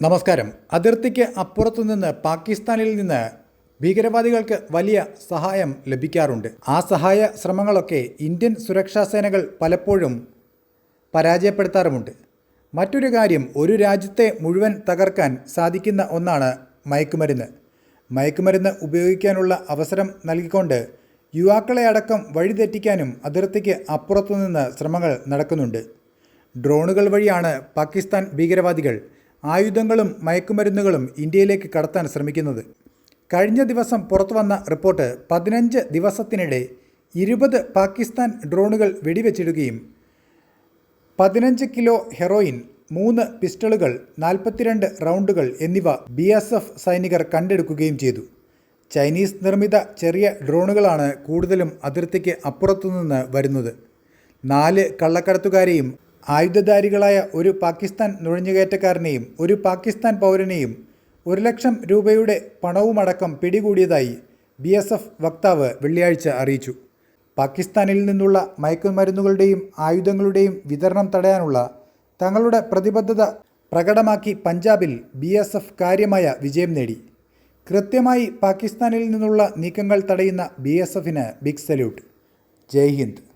നമസ്കാരം. അതിർത്തിക്ക് അപ്പുറത്തു നിന്ന് പാകിസ്ഥാനിൽ നിന്ന് ഭീകരവാദികൾക്ക് വലിയ സഹായം ലഭിക്കാറുണ്ട്. ആ സഹായ ശ്രമങ്ങളൊക്കെ ഇന്ത്യൻ സുരക്ഷാ സേനകൾ പലപ്പോഴും പരാജയപ്പെടുത്താറുമുണ്ട്. മറ്റൊരു കാര്യം ഒരു രാജ്യത്തെ മുഴുവൻ തകർക്കാൻ സാധിക്കുന്ന ഒന്നാണ് മയക്കുമരുന്ന്. മയക്കുമരുന്ന് ഉപയോഗിക്കാനുള്ള അവസരം നൽകിക്കൊണ്ട് യുവാക്കളെ അടക്കം വഴിതെറ്റിക്കാനും അതിർത്തിക്ക് അപ്പുറത്തുനിന്ന് ശ്രമങ്ങൾ നടക്കുന്നുണ്ട്. ഡ്രോണുകൾ വഴിയാണ് പാകിസ്ഥാൻ ഭീകരവാദികൾ ആയുധങ്ങളും മയക്കുമരുന്നുകളും ഇന്ത്യയിലേക്ക് കടത്താൻ ശ്രമിക്കുന്നത്. കഴിഞ്ഞ ദിവസം പുറത്തുവന്ന റിപ്പോർട്ട് പതിനഞ്ച് ദിവസത്തിനിടെ ഇരുപത് പാകിസ്ഥാൻ ഡ്രോണുകൾ വെടിവെച്ചിടുകയും പതിനഞ്ച് കിലോ ഹെറോയിൻ മൂന്ന് പിസ്റ്റളുകൾ നാൽപ്പത്തിരണ്ട് റൗണ്ടുകൾ എന്നിവ ബി എസ് എഫ് സൈനികർ കണ്ടെടുക്കുകയും ചെയ്തു. ചൈനീസ് നിർമ്മിത ചെറിയ ഡ്രോണുകളാണ് കൂടുതലും അതിർത്തിക്ക് അപ്പുറത്തുനിന്ന് വരുന്നത്. നാല് കള്ളക്കടത്തുകാരെയും ആയുധധാരികളായ ഒരു പാകിസ്ഥാൻ നുഴഞ്ഞുകയറ്റക്കാരനെയും ഒരു പാകിസ്ഥാൻ പൗരനെയും ഒരു ലക്ഷം രൂപയുടെ പണവുമടക്കം പിടികൂടിയതായി ബി എസ് എഫ് വക്താവ് വെള്ളിയാഴ്ച അറിയിച്ചു. പാകിസ്ഥാനിൽ നിന്നുള്ള മയക്കുമരുന്നുകളുടെയും ആയുധങ്ങളുടെയും വിതരണം തടയാനുള്ള തങ്ങളുടെ പ്രതിബദ്ധത പ്രകടമാക്കി പഞ്ചാബിൽ ബി എസ് എഫ് കാര്യമായ വിജയം നേടി. കൃത്യമായി പാകിസ്ഥാനിൽ നിന്നുള്ള നീക്കങ്ങൾ തടയുന്ന ബി എസ് എഫിന് ബിഗ് സല്യൂട്ട്. ജയ് ഹിന്ദ്.